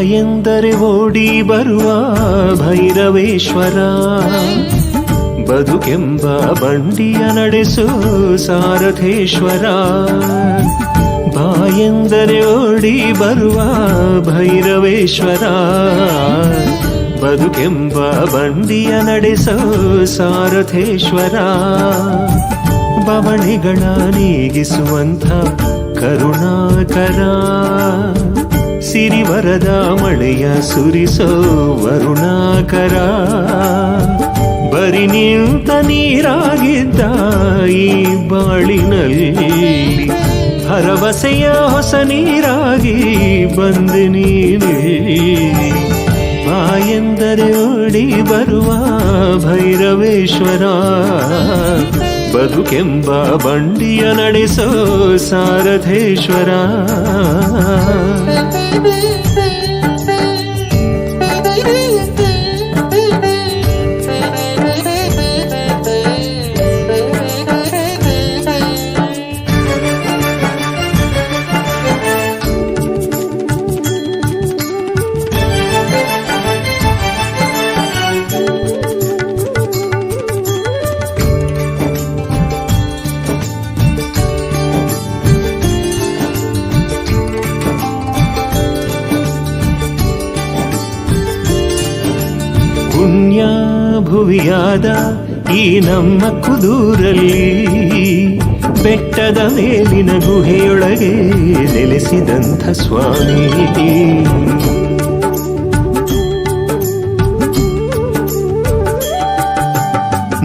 ಎಂದರೆ ಓಡಿ ಬರುವ ಭೈರವೇಶ್ವರ. ಬದುಕೆಂಬ ಬಂಡಿಯ ನಡೆಸು ಸಾರಥೇಶ್ವರ. ಬಾಯೆಂದರೆ ಓಡಿ ಬರುವ ಭೈರವೇಶ್ವರ. ಬದುಕೆಂಬ ಬಂಡಿಯ ನಡೆಸೋ ಸಾರಥೇಶ್ವರ. ಬವಣೆಗಳ ನೀಗಿಸುವಂಥ ಕರುಣಾಕರ. ಸಿರಿವರದ ಮಳೆಯ ಸುರಿಸೋ ವರುಣಾಕರ. ಬರಿ ನಿಂತ ನೀರಾಗಿದ್ದ ಈ ಬಾಳಿನಲ್ಲಿ ಭರವಸೆಯ ಹೊಸ ನೀರಾಗಿ ಬಂದ ನೀನೇ. ಬಾಯೆಂದರೆ ಓಡಿ ಬರುವ ಭೈರವೇಶ್ವರ. ಬದುಕೆಂಬ ಬಂಡಿಯ ನಡೆಸೋ ಸಾರಥೇಶ್ವರ. ಪುಣ್ಯ ಭುವಿಯಾದ ಈ ನಮ್ಮ ಕುದೂರಲ್ಲಿ ಬೆಟ್ಟದ ಮೇಲಿನ ಗುಹೆಯೊಳಗೆ ನೆಲೆಸಿದಂಥ ಸ್ವಾಮಿ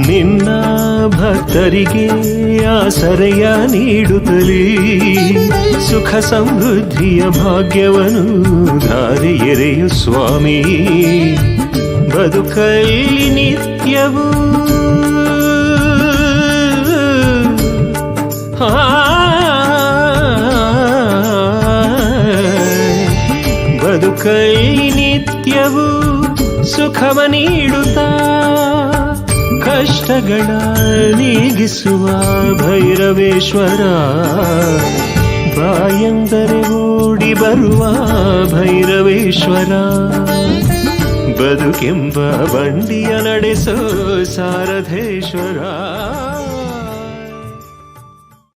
ನಿನ್ನ ಭಕ್ತರಿಗೆ ಆಸರೆಯ ನೀಡುತ್ತಲೇ ಸುಖ ಸಮೃದ್ಧಿಯ ಭಾಗ್ಯವನ್ನು ದಾರಿ ಎರೆಯು ಸ್ವಾಮಿ ಬದುಕಲ್ಲಿ ನಿತ್ಯವೂ ಬದುಕಲ್ಲಿ ನಿತ್ಯವು ಸುಖವ ನೀಡುತ್ತಾ ಕಷ್ಟಗಳ ನೀಗಿಸುವ ಭೈರವೇಶ್ವರ. ಬಾಯಂದರೆ ಓಡಿ ಬರುವ ಭೈರವೇಶ್ವರ. ಬದುಕೆಂಬ ಬಂಡಿಯ ನಡೆಸೋ ಸಾರಥೇಶ್ವರ.